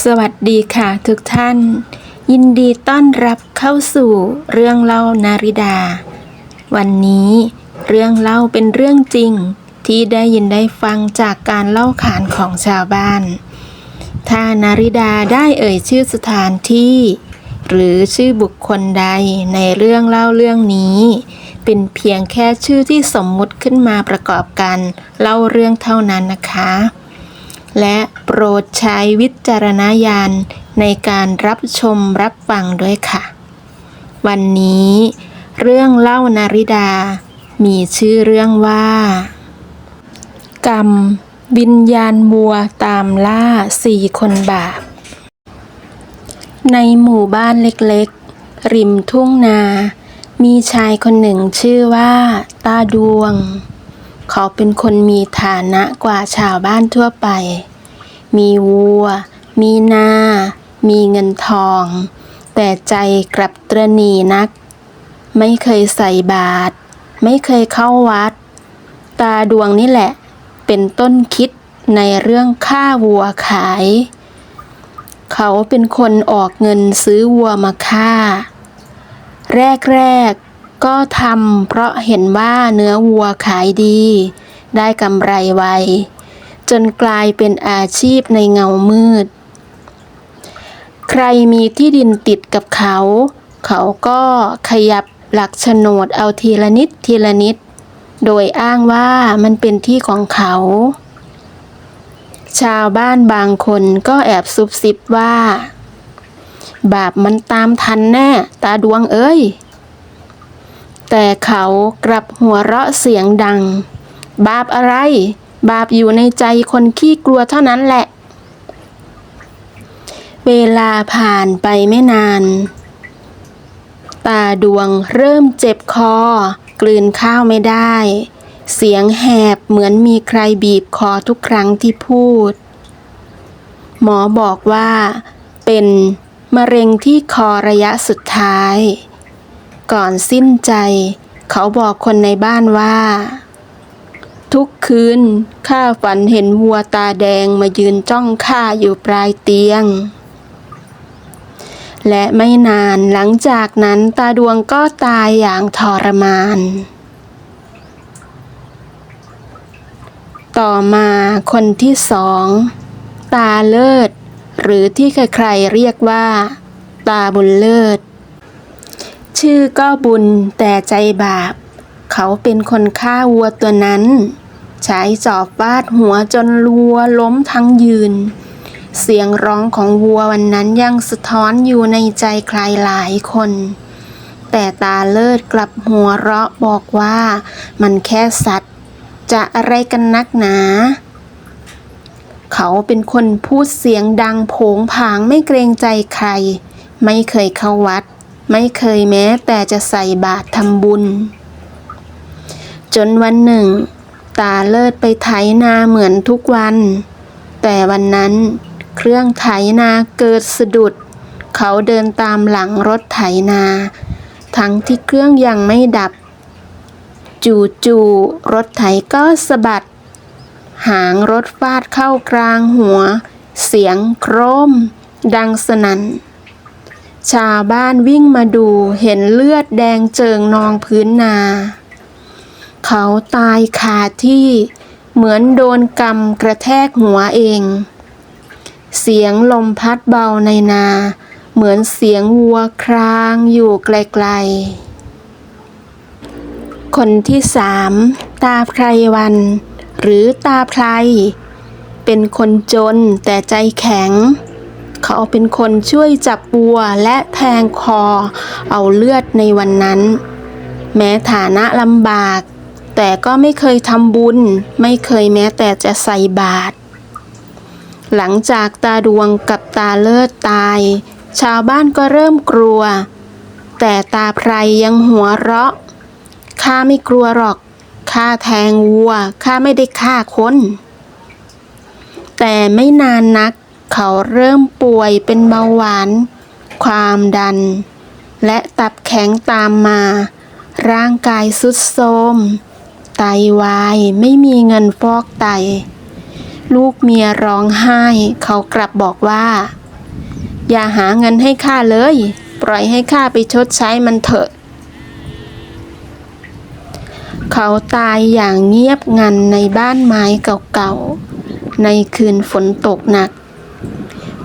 สวัสดีค่ะทุกท่าน ยินดีต้อนรับเข้าสู่เรื่องเล่านาริดา วันนี้เรื่องเล่าเป็นเรื่องจริงที่ได้ยินได้ฟังจากการเล่าขานของชาวบ้าน ถ้านาริดาได้เอ่ยชื่อสถานที่ หรือชื่อบุคคลใดในเรื่องเล่าเรื่องนี้ เป็นเพียงแค่ชื่อที่สมมุติขึ้นมาประกอบกันเล่าเรื่องเท่านั้นนะคะ และโปรดใช้วิจารณญาณในการรับชมรับฟังด้วยค่ะ วันนี้ เรื่องเล่านาริดา มีชื่อเรื่องว่า กรรม วิญญาณมัวตามล่าสี่คนบาป ในหมู่บ้านเล็กๆ ริมทุ่งนา มีชายคนหนึ่งชื่อว่า ตาดวง เขาเป็นคนมีฐานะกว่าชาวบ้านทั่วไป มีวัว มีนา มีเงินทอง แต่ใจกลับตรณีนัก ไม่เคยใส่บาตร ไม่เคยเข้าวัด ตาดวงนี่แหละ เป็นต้นคิดในเรื่องฆ่าวัวขาย เขาเป็นคนออกเงินซื้อวัวมาฆ่า แรกๆ ก็ทำเพราะเห็นว่าเนื้อวัวขายดี ได้กำไรไว จนกลายเป็นอาชีพในเงามืด ใครมีที่ดินติดกับเขา เขาก็ขยับหลักโฉนดเอาทีละนิดทีละนิด โดยอ้างว่ามันเป็นที่ของเขา ชาวบ้านบางคนก็แอบซุบซิบว่า บาปมันตามทันแน่ ตาดวงเอ้ย แต่เขากลับหัวเราะเสียงดัง บาปอะไร บาปอยู่ในใจคนขี้กลัวเท่านั้นแหละ เวลาผ่านไปไม่นาน ตาดวงเริ่มเจ็บคอ กลืนข้าวไม่ได้ เสียงแหบเหมือนมีใครบีบคอทุกครั้งที่พูด หมอบอกว่า เป็นมะเร็งที่คอระยะสุดท้าย ก่อนสิ้นใจ เขาบอกคนในบ้านว่า ทุกคืนข้าฝันเห็นวัวตาแดงมายืนจ้องข้าอยู่ปลายเตียง และไม่นานหลังจากนั้นตาดวงก็ตายอย่างทรมาน ต่อมาคนที่สอง ตาเลิศ หรือที่ใครๆเรียกว่า ตาบุญเลิศ ชื่อก็บุญแต่ใจบาป เขาเป็นคนฆ่าวัวตัวนั้นใช้จอบฟาดหัวจนวัวล้มทั้งยืน เสียงร้องของวัววันนั้นยังสะท้อนอยู่ในใจใครหลายคน แต่ตาเลิศกลับหัวเราะบอกว่ามันแค่สัตว์ จะอะไรกันนักหนา เขาเป็นคนพูดเสียงดังโผงผางไม่เกรงใจใคร ไม่เคยเข้าวัด ไม่เคยแม้แต่จะใส่บาตรทำบุญ จนวันหนึ่ง ตาเลิศไปไถนาเหมือนทุกวัน แต่วันนั้นเครื่องไถนาเกิดสะดุด เขาเดินตามหลังรถไถนา ทั้งที่เครื่องยังไม่ดับ จู่ๆรถไถก็สะบัด หางรถฟาดเข้ากลางหัว เสียงโครม ดังสนั่น ชาวบ้านวิ่งมาดูเห็นเลือดแดงเจิงนองพื้นนา เขาตายคาที่เหมือนโดนกำกระแทกหัวเอง เสียงลมพัดเบาในนา เหมือนเสียงวัวครางอยู่ไกลๆ คนที่สามตาไพรวัน หรือตาไพรเป็นคนจนแต่ใจแข็ง เขาเป็นคนช่วยจับวัวและแทงคอ เอาเลือดในวันนั้น แม้ฐานะลำบาก แต่ก็ไม่เคยทำบุญ ไม่เคยแม้แต่จะใส่บาตรหลังจากตาดวงกับตาเลิศตาย ชาวบ้านก็เริ่มกลัว แต่ตาไพรยังหัวเราะข้าไม่กลัวหรอกข้าแทงวัวข้าไม่ได้ฆ่าคน แต่ไม่นานนัก เขาเริ่มป่วยเป็นเบาหวาน ความดัน และตับแข็งตามมา ร่างกายสุดโทรมไตวายไม่มีเงินฟอกไต ลูกเมียร้องไห้ เขากลับบอกว่า อย่าหาเงินให้ข้าเลย ปล่อยให้ข้าไปชดใช้มันเถอะ เขาตายอย่างเงียบงันในบ้านไม้เก่าๆ ในคืนฝนตกหนัก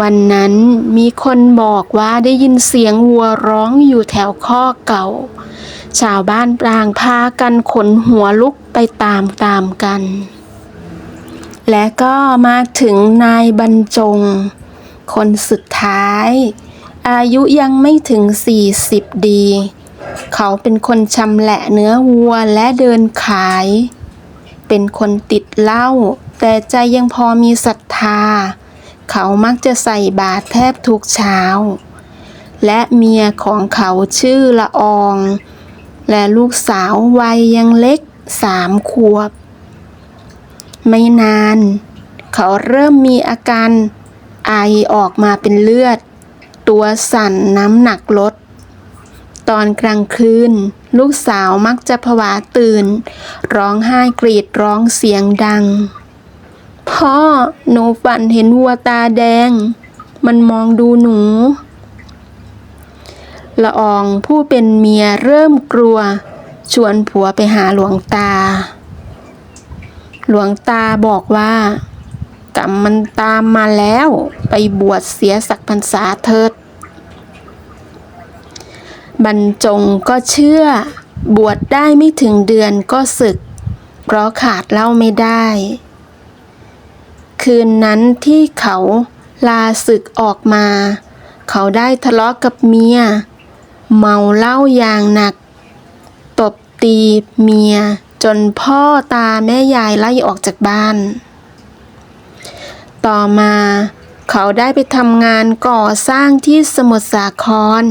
วันนั้นมีคนบอกว่าได้ยินเสียงวัวร้องอยู่แถวข้อเก่า ชาวบ้านปรางพากันขนหัวลุกไปตามตามกัน และก็มาถึงนายบรรจง คนสุดท้าย อายุยังไม่ถึง 40 ดี เขาเป็นคนชำแหละเนื้อวัวและเดินขาย เป็นคนติดเหล้าแต่ใจยังพอมีศรัทธา เขามักจะใส่บาตรแทบทุกเช้า และเมียของเขาชื่อละออง และลูกสาววัยยังเล็กสามขวบ ไม่นาน เขาเริ่มมีอาการไอออกมาเป็นเลือด ตัวสั่นน้ำหนักลด ตอนกลางคืน ลูกสาวมักจะผวาตื่น ร้องไห้กรีดร้องเสียงดัง พ่อ หนูฝันเห็นวัวตาแดง มันมองดูหนู ละอองผู้เป็นเมียเริ่มกลัว ชวนผัวไปหาหลวงตา หลวงตาบอกว่ากรรมมันตามมาแล้วไปบวชเสียสักพรรษาเถิด บรรจงก็เชื่อ บวชได้ไม่ถึงเดือนก็ศึก เพราะขาดเหล้าไม่ได้ คืนนั้นที่เขาลาศึกออกมา เขาได้ทะเลาะกับเมีย เมาเหล้าอย่างหนัก ตบตีเมีย จนพ่อตาแม่ยายไล่ออกจากบ้าน ต่อมา เขาได้ไปทำงานก่อสร้างที่สมุทรสาคร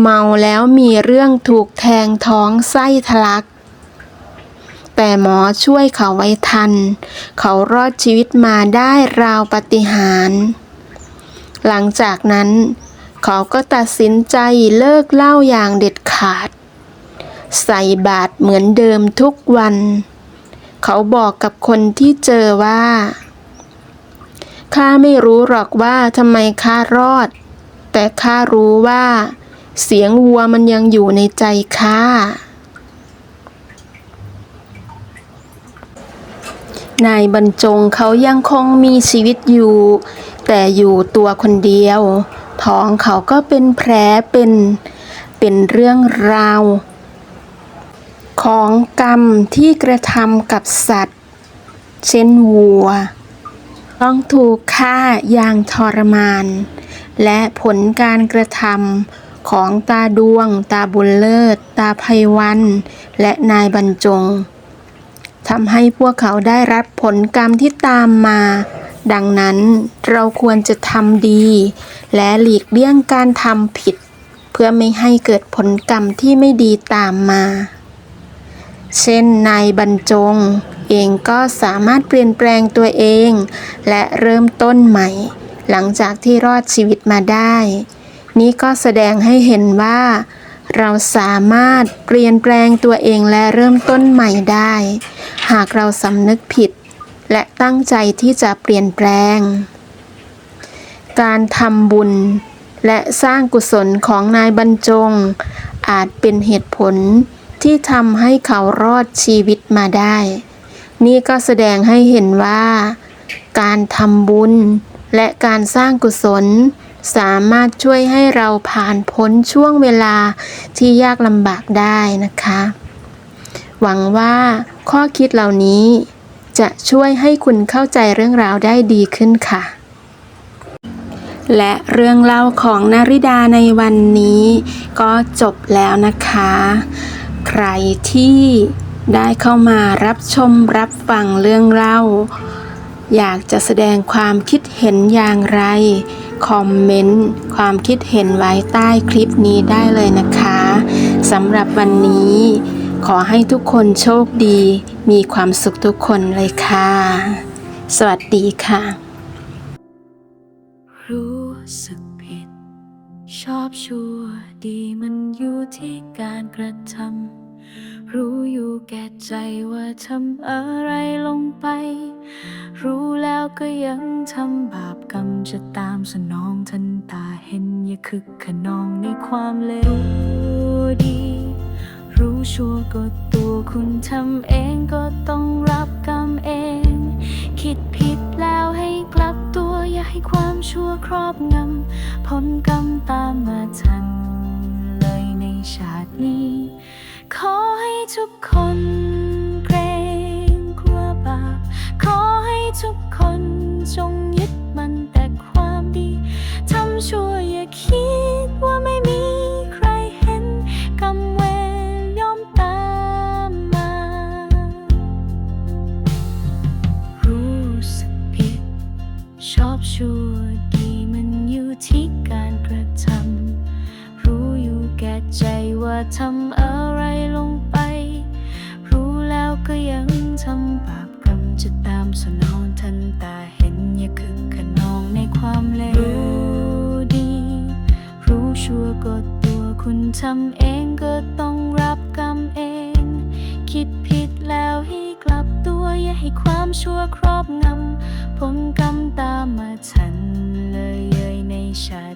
เมาแล้วมีเรื่องถูกแทงท้องไส้ทะลัก แต่หมอช่วยเขาไว้ทัน เขารอดชีวิตมาได้ราวปาฏิหาริย์หลังจากนั้น เขาก็ตัดสินใจเลิกเหล้าอย่างเด็ดขาด ใส่บาตรเหมือนเดิมทุกวัน เขาบอกกับคนที่เจอว่าข้าไม่รู้หรอกว่าทำไมข้ารอด แต่ข้ารู้ว่า เสียงวัวมันยังอยู่ในใจข้า นายบรรจงเขายังคงมีชีวิตอยู่ แต่อยู่ตัวคนเดียว ท้องเขาก็เป็นแผลเป็น เป็นเรื่องราว ของกรรมที่กระทำกับสัตว์ เช่นวัว ต้องถูกฆ่าอย่างทรมาน และผลการกระทำของตาดวง ตาบุญเลิศ ตาไพวัน และนายบรรจง ทำให้พวกเขาได้รับผลกรรมที่ตามมา ดังนั้นเราควรจะทำดี และหลีกเลี่ยงการทำผิด เพื่อไม่ให้เกิดผลกรรมที่ไม่ดีตามมา เช่นนายบรรจง เองก็สามารถเปลี่ยนแปลงตัวเอง และเริ่มต้นใหม่ หลังจากที่รอดชีวิตมาได้ นี่ก็แสดงให้เห็นว่า เราสามารถเปลี่ยนแปลงตัวเองและเริ่มต้นใหม่ได้ หากเราสำนึกผิด และตั้งใจที่จะเปลี่ยนแปลง การทำบุญและสร้างกุศลของนายบรรจง อาจเป็นเหตุผลที่ทำให้เขารอดชีวิตมาได้ นี่ก็แสดงให้เห็นว่า การทำบุญและการสร้างกุศล สามารถช่วยให้เราผ่านพ้นช่วงเวลาที่ยากลำบากได้นะคะ หวังว่าข้อคิดเหล่านี้ จะช่วยให้คุณเข้าใจเรื่องราวได้ดีขึ้นค่ะ และเรื่องเล่าของนาริดาในวันนี้ ก็จบแล้วนะคะ ใครที่ได้เข้ามารับชมรับฟังเรื่องเล่า อยากจะแสดงความคิดเห็นอย่างไร คอมเมนต์ ความคิดเห็นไว้ใต้คลิปนี้ได้เลยนะคะสำหรับวันนี้ ขอให้ทุกคนโชคดี มีความสุขทุกคนเลยค่ะ สวัสดีค่ะ รู้สึกผิด ชอบชั่วดีมันอยู่ที่การกระทำรู้อยู่แก่ใจว่าทำอะไรลงไป รู้ ก็ยังทำบาปกรรมจะตามสนองทันตาเห็นอย่าคึกขนองในความเลวดี รู้ชัวร์ก็ตัวคุณทำเองก็ต้องรับกรรมเอง คิดผิดแล้วให้กลับตัวอย่าให้ความชั่วครอบงำผลกรรมตามมาทัน เลยในชาตินี้ ขอให้ทุกคน จงยึดมันแต่ความดี ทำชั่วอย่าคิดว่าไม่มีใครเห็นกรรมเวรย่อมตามมา รู้สึกผิด ชอบชั่วดีมันอยู่ที่การกระทำ รู้อยู่แก่ใจว่าทำอะไรลงไป รู้แล้วก็ยังทำบาปกรรมจะตามสนองทันตา อย่าคึกขนองในความเลวรู้ดี รู้ชัวร์ก็ตัวคุณทำเองก็ต้องรับกรรมเอง คิดผิดแล้วให้กลับตัวอย่าให้ความชั่วครอบงำผลกรรมตามมาทันเลยเยยในชาติ